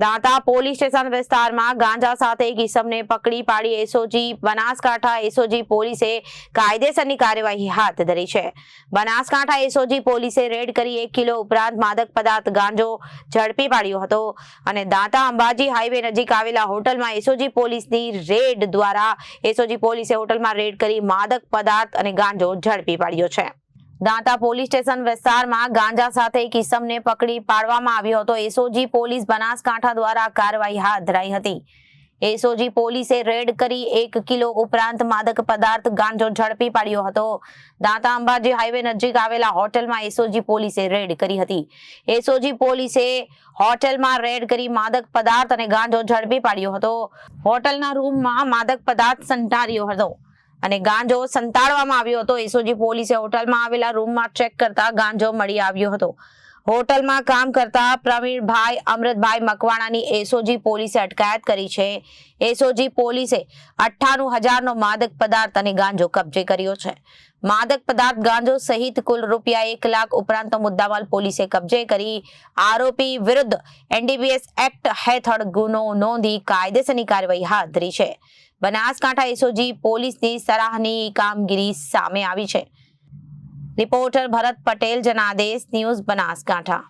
Danta police station વિસ્તારમાં ગાંજા સાથે એક ઈસમને પકડી પાડી એસઓજી બનાસકાંઠા એસઓજી પોલીસે કાયદેસરની કાર્યવાહી હાથ ધરી છે. બનાસકાંઠા એસઓજી પોલીસે રેડ કરી એક કિલો ઉપરાંત માદક પદાર્થ ગાંજો ઝડપી પાડ્યો હતો અને દાંતા અંબાજી હાઈવે નજીક આવેલા હોટલમાં એસઓજી પોલીસની રેડ દ્વારા એસઓજી પોલીસે હોટલમાં રેડ કરી માદક પદાર્થ અને ગાંજો ઝડપી પાડ્યો છે. દાંતા પોલીસ સ્ટેશન વિસ્તારમાં ગાંજા સાથે એક ઇસમને પકડી પાડવામાં આવ્યો હતો. એસઓજી પોલીસ બનાસકાંઠા દ્વારા કાર્યવાહી હાથ ધરાઈ હતી. એસઓજી પોલીસે રેડ કરી એક કિલો ઉપરાંત માદક પદાર્થ ગાંજો ઝડપી પાડ્યો હતો. દાંતા અંબાજી હાઈવે નજીક આવેલા હોટલમાં એસઓજી પોલીસે રેડ કરી હતી. એસઓજી પોલીસે હોટેલમાં રેડ કરી માદક પદાર્થ અને ગાંજો ઝડપી પાડ્યો હતો. હોટલના રૂમમાં માદક પદાર્થ સંટાર્યો હતો. અને ગાંજો સંતાડવામાં આવ્યો હતો. એસઓજી પોલીસે હોટલમાં આવેલા રૂમમાં ચેક કરતા ગાંજો મળી આવ્યો હતો. હોટલમાં કામ કરતા પ્રવીણભાઈ, અમૃતભાઈ મકવાણાની એસઓજી પોલીસે અટકાયત કરી છે. એસઓજી પોલીસે અઠ્ઠાણું હજારનો માદક પદાર્થ અને ગાંજો કબજે કર્યો છે. માદક પદાર્થ ગાંજો સહિત કુલ રૂપિયા એક લાખ ઉપરાંતનો મુદ્દામાલ પોલીસે કબજે કરી. આરોપી વિરુદ્ધ એનડીબીએસ એક્ટ હેઠળ ગુનો નોંધી કાયદેસરની કાર્યવાહી હાથ ધરી છે. બનાસકાંઠા એસઓજી પોલીસની સરાહની કામગીરી સામે આવી છે. Reporter Bharat Patel Janadesh news Banaskantha.